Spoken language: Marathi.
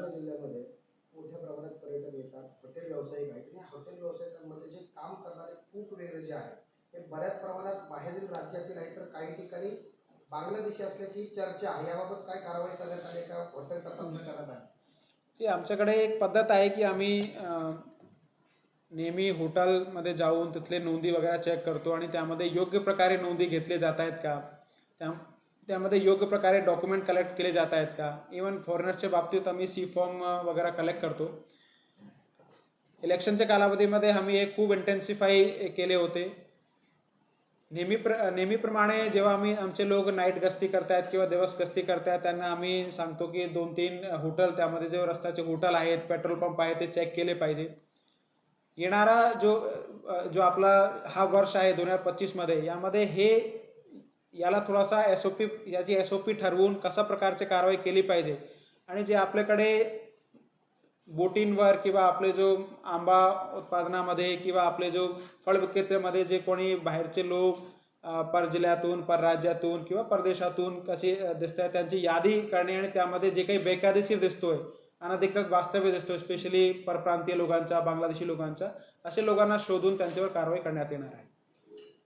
बुलढाणा जिल्ह्यामध्ये मोठ्या प्रमाणात पर्यटक येतात हॉटेल व्यावसायिक आहेत. आणि हॉटेल व्यावसायिकांमध्ये जे काम करणारे खूप वेगळे जे आहे ते बऱ्याच प्रमाणात बाहेरील राज्यातील आहेत. तर काही ठिकाणी बांगलादेशी असल्याची चर्चा आहे. याबाबत काय कारवाई करण्यात आली का? हॉटेल तपासणी करण्यात आली आमच्याकडे एक पद्धत आहे की आम्ही नेहमी हॉटेलमध्ये जाऊन तिथले नोंदी वगैरे चेक करतो आणि त्यामध्ये योग्य प्रकारे नोंदी घेतले जात आहेत का? त्या त्यामध्ये योग्य प्रकारे डॉक्युमेंट कलेक्ट केले जात आहेत का? इवन फॉरेनर्सच्या बाबतीत आम्ही सी फॉर्म वगैरे कलेक्ट करतो. इलेक्शनच्या कालावधीमध्ये आम्ही हे खूप इंटेन्सिफाय केले होते. नेहमी प्र नेहमीप्रमाणे जेव्हा आम्ही आमचे लोक नाईट गस्ती करतायत किंवा दिवस गस्ती करतायत त्यांना आम्ही सांगतो की दोन तीन होटल त्यामध्ये जे रस्त्याचे होटल आहेत पेट्रोल पंप आहेत ते चेक केले पाहिजे. येणारा जो जो आपला हा वर्ष आहे दोन हजार पच्चीसमध्ये यामध्ये हे याला थोडासा एस ओ पी याची एस ओ पी ठरवून कशा प्रकारची कारवाई केली पाहिजे? आणि जे आपल्याकडे बोटींवर किंवा आपले जो आंबा उत्पादनामध्ये किंवा आपले जो फळ विक्रेत्यामध्ये जे कोणी बाहेरचे लोक पर परजिल्ह्यातून परराज्यातून किंवा परदेशातून कसे दिसत आहेत त्यांची यादी करणे आणि त्यामध्ये जे काही बेकायदेशीर दिसतोय अनधिकृत वास्तव्य दिसतोय स्पेशली परप्रांतीय लोकांचा बांगलादेशी लोकांचा असे लोकांना शोधून त्यांच्यावर कारवाई करण्यात येणार आहे.